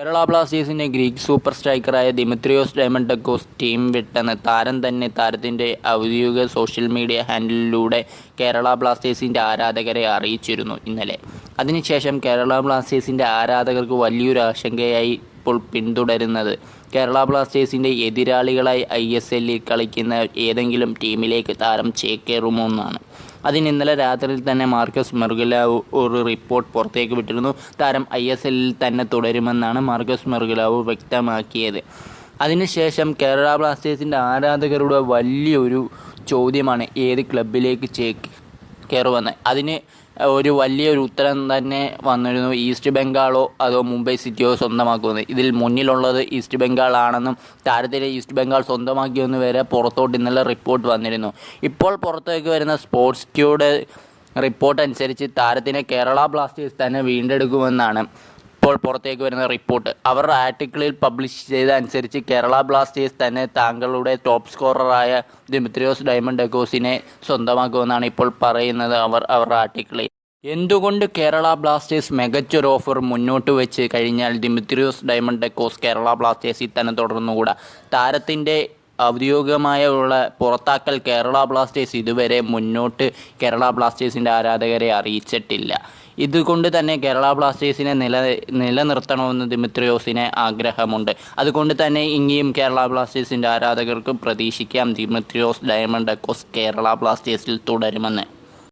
കേരള ബ്ലാസ്റ്റേഴ്സിന്റെ Greek super സ്ട്രൈക്കറായ Dimitrios Diamantakos team വിട്ടെന്ന് താരം തന്നെ താരത്തിന്റെ ഔദ്യോഗിക സോഷ്യൽ മീഡിയ ഹാൻഡിലൂടെ കേരള ബ്ലാസ്റ്റേഴ്സിന്റെ ആരാധകരെ അറിയിച്ചിരുന്നു ഇന്നലെ. അതിനുശേഷം കേരള ബ്ലാസ്റ്റേഴ്സിന്റെ ആരാധകർക്ക് വലിയൊരു ആശങ്കയായി ഇപ്പോൾ പിന്തുടരുന്നത്. കേരള ബ്ലാസ്റ്റേഴ്സിന്റെ എതിരാളികളായി ഐ എസ് എല്ലിൽ കളിക്കുന്ന ഏതെങ്കിലും ടീമിലേക്ക് താരം ചേക്കേറുമോ എന്നാണ്. അതിന് ഇന്നലെ രാത്രിയിൽ തന്നെ മാർക്കസ് മെർഗുല ഒരു റിപ്പോർട്ട് പുറത്തേക്ക് വിട്ടിരുന്നു. താരം ഐ എസ് എല്ലിൽ തന്നെ തുടരുമെന്നാണ് മാർക്കസ് മെർഗുലാവ് വ്യക്തമാക്കിയത്. അതിനുശേഷം കേരള ബ്ലാസ്റ്റേഴ്സിന്റെ ആരാധകരുടെ വലിയൊരു ചോദ്യമാണ് ഏത് ക്ലബിലേക്ക് ചേക്ക് കയറുമെന്ന്. അതിന് ഒരു വലിയൊരു ഉത്തരം തന്നെ വന്നിരുന്നു. ഈസ്റ്റ് ബംഗാളോ അതോ മുംബൈ സിറ്റിയോ സ്വന്തമാക്കുമെന്ന്. ഇതിൽ മുന്നിലുള്ളത് ഈസ്റ്റ് ബംഗാളാണെന്നും താരത്തിനെ ഈസ്റ്റ് ബംഗാൾ സ്വന്തമാക്കിയെന്ന് വരെ പുറത്തോട്ട് ഇന്നലെ റിപ്പോർട്ട് വന്നിരുന്നു. ഇപ്പോൾ പുറത്തേക്ക് വരുന്ന സ്പോർട്സ് ക്യൂടെ റിപ്പോർട്ട് അനുസരിച്ച് താരത്തിനെ കേരള ബ്ലാസ്റ്റേഴ്സ് തന്നെ വീണ്ടെടുക്കുമെന്നാണ്. ഇപ്പോൾ പുറത്തേക്ക് വരുന്ന റിപ്പോർട്ട് അവരുടെ ആർട്ടിക്കിളിൽ പബ്ലിഷ് ചെയ്ത അനുസരിച്ച് കേരള ബ്ലാസ്റ്റേഴ്സ് തന്നെ താങ്കളുടെ ടോപ്പ് സ്കോററായ ദിമിത്രിയോസ് ഡയമണ്ട് ഡെക്കോസിനെ സ്വന്തമാക്കുമെന്നാണ് ഇപ്പോൾ പറയുന്നത് അവർ അവരുടെ ആർട്ടിക്കിളിൽ എന്തുകൊണ്ട് കേരള ബ്ലാസ്റ്റേഴ്സ് മികച്ചൊരു ഓഫർ മുന്നോട്ട് വെച്ച് കഴിഞ്ഞാൽ ദിമിത്രിയോസ് ഡയമണ്ട് ഡെക്കോസ് കേരള ബ്ലാസ്റ്റേഴ്സിൽ തന്നെ തുടർന്നുകൂടാ? താരത്തിന്റെ ഔദ്യോഗികമായ ഉള്ള പുറത്താക്കൽ കേരള ബ്ലാസ്റ്റേഴ്സ് ഇതുവരെ മുന്നോട്ട് കേരള ബ്ലാസ്റ്റേഴ്സിന്റെ ആരാധകരെ അറിയിച്ചിട്ടില്ല. ഇതുകൊണ്ട് തന്നെ കേരള ബ്ലാസ്റ്റേഴ്സിനെ നില നിലനിർത്തണമെന്ന് ദിമിത്രിയോസിന് ആഗ്രഹമുണ്ട്. അതുകൊണ്ട് തന്നെ ഇനിയും കേരള ബ്ലാസ്റ്റേഴ്സിന്റെ ആരാധകർക്ക് പ്രതീക്ഷിക്കാം ദിമിത്രിയോസ് ഡയമണ്ട് കോസ് കേരള ബ്ലാസ്റ്റേഴ്സിൽ തുടരുമെന്ന്.